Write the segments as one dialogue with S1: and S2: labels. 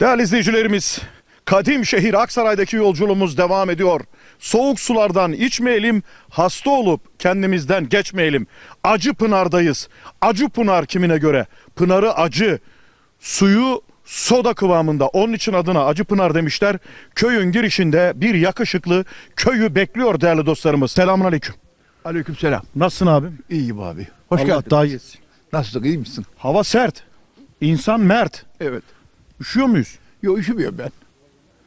S1: Değerli izleyicilerimiz, kadim şehir Aksaray'daki yolculuğumuz devam ediyor. Soğuk sulardan içmeyelim, hasta olup kendimizden geçmeyelim. Acı Pınar'dayız. Acı Pınar kimine göre? Pınarı acı, suyu soda kıvamında. Onun için adına Acı Pınar demişler. Köyün girişinde bir yakışıklı köyü bekliyor değerli dostlarımız. Selamünaleyküm.
S2: Aleykümselam.
S1: Nasılsın abim?
S2: İyiyim abi. Hoş
S1: Allah
S2: geldin.
S1: daha iyisin.
S2: Nasılsın iyi misin?
S1: Hava sert. İnsan mert.
S2: Evet.
S1: Üşüyor muyuz?
S2: Yo üşümüyorum ben.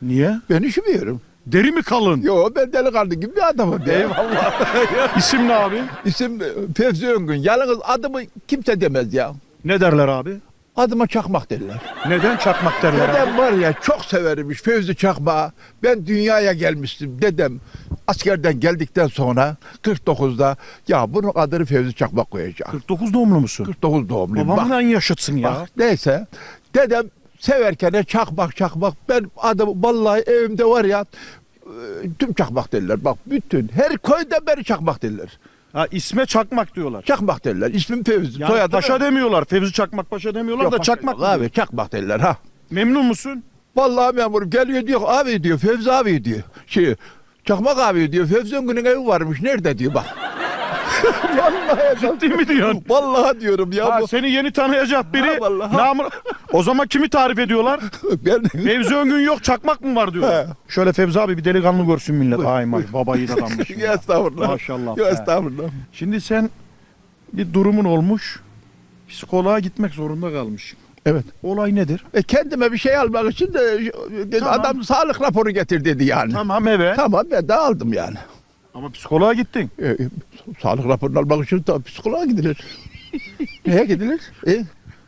S1: Niye?
S2: Ben üşümüyorum.
S1: Deri mi kalın?
S2: Yo ben delikanlı gibi bir adamım.
S1: Eyvallah. İsim ne abi?
S2: İsim e, Fevzi Öngün. Yalnız adımı kimse demez ya.
S1: Ne derler abi?
S2: Adıma Çakmak derler.
S1: Neden çakmak derler abi?
S2: Dedem var ya çok severimmiş Fevzi Çakmak'ı. Ben dünyaya gelmiştim. Dedem askerden geldikten sonra 49'da ya bunun adını Fevzi Çakmak koyacağım.
S1: 49 doğumlu musun?
S2: 49 doğumluyum. Bak,
S1: Babamın en yaşıtsın ya.
S2: Bak, neyse. Dedem severken de çakmak çakmak. Ben adam vallahi evimde var ya e, tüm çakmak derler. Bak bütün her köyde beni çakmak derler.
S1: Ha, isme çakmak diyorlar.
S2: Çakmak derler. İsmim Fevzi.
S1: Yani
S2: soyadım-
S1: paşa demiyorlar. Fevzi Çakmak Paşa demiyorlar
S2: Yok,
S1: da çakmak
S2: abi çakmak derler ha.
S1: Memnun musun?
S2: Vallahi memurum geliyor diyor abi diyor Fevzi abi diyor. Şey Çakmak abi diyor Fevzi Öngün'ün evi varmış nerede diyor bak. Vallahi
S1: Ciddi mi diyorsun?
S2: Vallahi diyorum ya
S1: Ha,
S2: bu.
S1: seni yeni tanıyacak biri.
S2: Ha, vallahi.
S1: namı- O zaman kimi tarif ediyorlar?
S2: Ben
S1: Fevzi Öngün yok çakmak mı var diyorlar.
S2: He.
S1: Şöyle Fevzi abi bir delikanlı görsün millet. Ay may babayı da adammış.
S2: ya estağfurullah.
S1: Maşallah
S2: Ya estağfurullah.
S1: Şimdi sen bir durumun olmuş. Psikoloğa gitmek zorunda kalmış.
S2: Evet.
S1: Olay nedir?
S2: E kendime bir şey almak için de dedi,
S1: Tamam.
S2: adam sağlık raporu getir dedi yani. Tamam,
S1: Tamam evet.
S2: ben de aldım yani.
S1: Ama psikoloğa gittin.
S2: E, e, sağlık raporunu almak için tabii psikoloğa gidilir. Neye gidilir? E?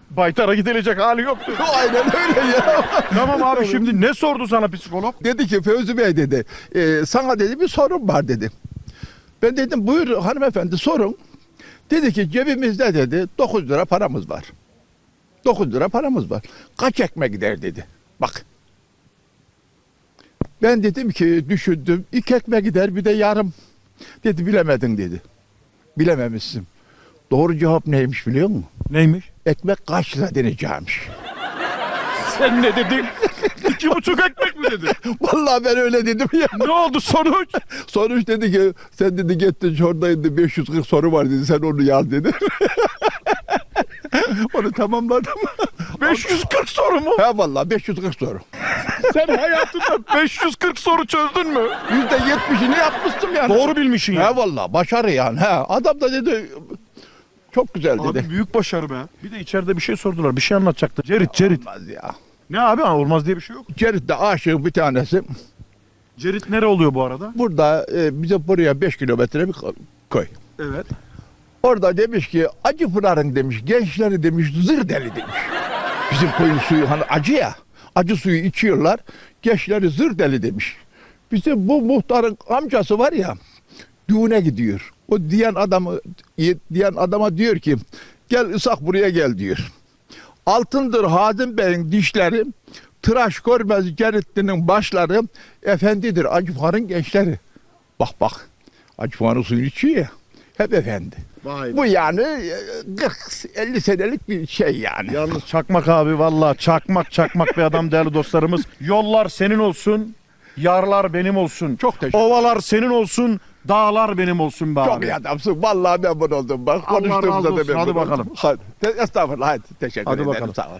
S1: Baytara gidilecek hali yoktu.
S2: Aynen öyle ya.
S1: tamam abi şimdi ne sordu sana psikolog?
S2: dedi ki Fevzi Bey dedi, e, sana dedi bir sorun var dedi. Ben dedim buyur hanımefendi sorun. Dedi ki cebimizde dedi 9 lira paramız var. 9 lira paramız var. Kaç ekmek gider dedi. Bak. Ben dedim ki düşündüm. iki ekmek gider bir de yarım. Dedi bilemedin dedi. Bilememişsin. Doğru cevap neymiş biliyor musun?
S1: Neymiş?
S2: Ekmek kaç lira deneyeceğimmiş.
S1: Sen ne dedin? İki buçuk ekmek mi dedin?
S2: Vallahi ben öyle dedim ya.
S1: ne oldu sonuç?
S2: Sonuç dedi ki sen dedi gittin şuradaydı 540 soru var dedi sen onu yaz dedi. onu tamamladım.
S1: 540 soru mu?
S2: ha vallahi 540 soru.
S1: Sen hayatında 540 soru çözdün mü?
S2: Yüzde yetmişini yapmıştım yani.
S1: Doğru bilmişsin ya.
S2: Ha vallahi başarı yani. Ha adam da dedi çok güzel dedi.
S1: Abi büyük başarı be. Bir de içeride bir şey sordular. Bir şey anlatacaktı. Cerit, Cerit.
S2: Olmaz ya.
S1: Ne abi? Olmaz diye bir şey yok.
S2: Cerit'te aşığın bir tanesi.
S1: Cerit nere oluyor bu arada?
S2: Burada e, bize buraya 5 kilometre bir köy.
S1: Evet.
S2: Orada demiş ki Acıpınar'ın demiş gençleri demiş zır deli demiş. Bizim koyun suyu hani acı ya. Acı suyu içiyorlar. Gençleri zır deli demiş. Bizim bu muhtarın amcası var ya düğüne gidiyor. O diyen adamı diyen adama diyor ki gel ısak buraya gel diyor. Altındır Hazım Bey'in dişleri, tıraş görmez Ceritli'nin başları, efendidir Acıpınar'ın gençleri. Bak bak, Acıpınar'ın suyunu içiyor ya, hep efendi.
S1: Vay
S2: Bu yani e, 40-50 senelik bir şey yani.
S1: Yalnız çakmak abi valla çakmak çakmak bir adam değerli dostlarımız. Yollar senin olsun, yarlar benim olsun.
S2: Çok teşekkür
S1: Ovalar senin olsun, dağlar benim olsun be
S2: Çok iyi adamsın. Vallahi memnun oldum. Bak
S1: Allah
S2: konuştuğumuzda
S1: razı
S2: da
S1: olsun.
S2: memnun
S1: Hadi
S2: oldum.
S1: bakalım.
S2: Hadi. Estağfurullah. Hadi. Teşekkür
S1: Hadi
S2: ederim.
S1: bakalım.
S2: Sağ ol.